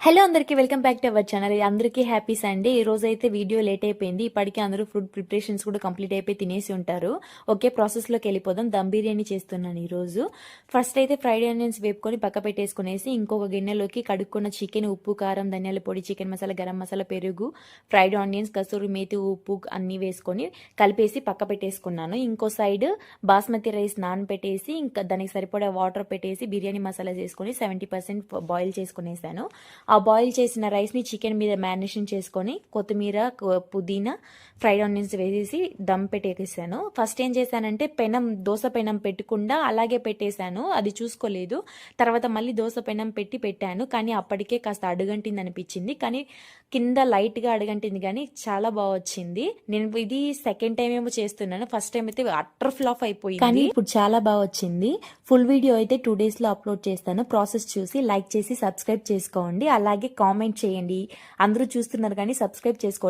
Hello అందరికీ welcome back to our channel. అందరికీ happy Sunday. ఈ రోజు అయితే వీడియో లేట్ అయిపోయింది. ఇప్పటికే అందరూ ఫుడ్ ప్రిపరేషన్స్ కూడా కంప్లీట్ అయిపోయి తినేసి ఉంటారు. ఓకే ప్రాసెస్లోకి వెళ్ళిపోదాం. దమ్ బిర్యానీ చేస్తున్నాను ఈరోజు ఫస్ట్ అయితే ఫ్రైడ్ ఆనియన్స్ వేపుకొని పక్క పెట్టేసుకునేసి ఇంకొక గిన్నెలోకి కడుక్కున్న చికెన్ ఉప్పు కారం ధనియాల పొడి చికెన్ మసాలా గరం మసాలా పెరుగు ఫ్రైడ్ ఆనియన్స్ కసూరి మేతి ఉప్పు అన్నీ వేసుకొని కలిపేసి పక్క పెట్టేసుకున్నాను. ఇంకో సైడ్ బాస్మతి రైస్ నానబెట్టేసి ఇంకా దానికి సరిపడా వాటర్ పెట్టేసి బిర్యానీ మసాలా చేసుకొని సెవెంటీ పర్సెంట్ బాయిల్ చేసుకునేసాను. ఆ బాయిల్ చేసిన రైస్ని చికెన్ మీద మ్యారినేషన్ చేసుకొని కొత్తిమీర పుదీనా ఫ్రైడ్ ఆనియన్స్ వేసేసి దమ్ పెట్టేసాను ఫస్ట్ ఏం చేశానంటే పెనం దోశ పెనం పెట్టకుండా అలాగే పెట్టేశాను. అది చూసుకోలేదు. తర్వాత మళ్ళీ దోశ పెనం పెట్టి పెట్టాను. కానీ అప్పటికే కాస్త అడుగంటింది అనిపించింది. కానీ కింద లైట్గా అడుగంటింది కానీ చాలా బాగా వచ్చింది. నేను ఇది సెకండ్ టైం ఏమో చేస్తున్నాను. ఫస్ట్ టైం అయితే అట్టర్ ఫ్లాప్ అయిపోయింది. కానీ ఇప్పుడు చాలా బాగా వచ్చింది. ఫుల్ వీడియో అయితే టూ డేస్లో అప్లోడ్ చేస్తాను. ప్రాసెస్ చూసి లైక్ చేసి సబ్స్క్రైబ్ చేసుకోండి. అలాగే కామెంట్ చేయండి. అందరూ చూస్తున్నారు కానీ సబ్స్క్రైబ్ చేసుకోవట్లేదు